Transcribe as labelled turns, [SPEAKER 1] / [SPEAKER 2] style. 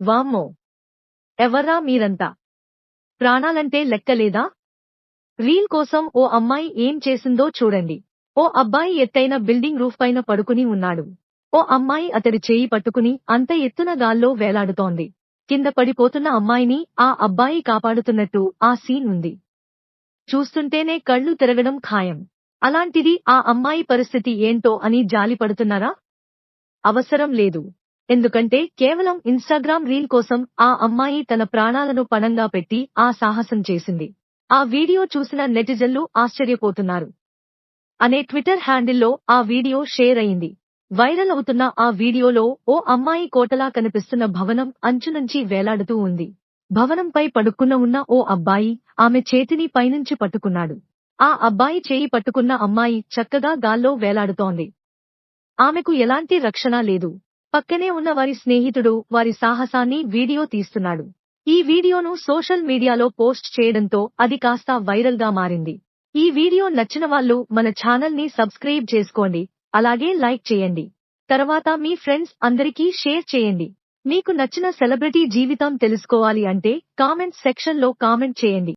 [SPEAKER 1] వామ్మో! ఎవర్రా మీరంతా? ప్రాణాలంటే లెక్కలేదా? రీల్ కోసం ఓ అమ్మాయి ఏం చేసిందో చూడండి. ఓ అబ్బాయి ఎత్తైన బిల్డింగ్ రూఫ్ పైన పడుకుని ఉన్నాడు. ఓ అమ్మాయి అతడి చేయి పట్టుకుని అంత ఎత్తున గాల్లో వేలాడుతోంది. కింద పడిపోతున్న అమ్మాయిని ఆ అబ్బాయి కాపాడుతున్నట్టు ఆ సీన్ ఉంది. చూస్తుంటేనే కళ్ళు తిరగడం ఖాయం. అలాంటిది ఆ అమ్మాయి పరిస్థితి ఏంటో అని జాలి పడుతున్నారా అవసరం లేదు. ఎందుకంటే కేవలం ఇన్స్టాగ్రామ్ రీల్ కోసం ఆ అమ్మాయి తన ప్రాణాలను పణంగా పెట్టి ఆ సాహసం చేసింది. ఆ వీడియో చూసిన నెటిజన్లు ఆశ్చర్యపోతున్నారు. అనే ట్విట్టర్ హ్యాండిల్లో ఆ వీడియో షేర్ అయింది. వైరల్ అవుతున్న ఆ వీడియోలో ఓ అమ్మాయి కోటలా కనిపిస్తున్న భవనం అంచు నుంచి వేలాడుతూ ఉంది. భవనంపై పడుకున్న ఉన్న ఓ అబ్బాయి ఆమె చేతిని పైనుంచి పట్టుకున్నాడు. ఆ అబ్బాయి చేయి పట్టుకున్న అమ్మాయి చక్కగా గాల్లో వేలాడుతోంది. ఆమెకు ఎలాంటి రక్షణ లేదు. పక్కనే ఉన్న వారి స్నేహితుడు వారి సాహసాన్ని వీడియో తీస్తున్నాడు. ఈ వీడియోను సోషల్ మీడియాలో పోస్ట్ చేయడంతో అది కాస్త వైరల్గా మారింది. ఈ వీడియో నచ్చిన వాళ్ళు మన ఛానల్ని సబ్స్క్రైబ్ చేసుకోండి అలాగే లైక్ చేయండి. తర్వాత మీ ఫ్రెండ్స్ అందరికీ షేర్ చేయండి. మీకు నచ్చిన సెలబ్రిటీ జీవితం తెలుసుకోవాలి అంటే కామెంట్ సెక్షన్లో కామెంట్ చేయండి.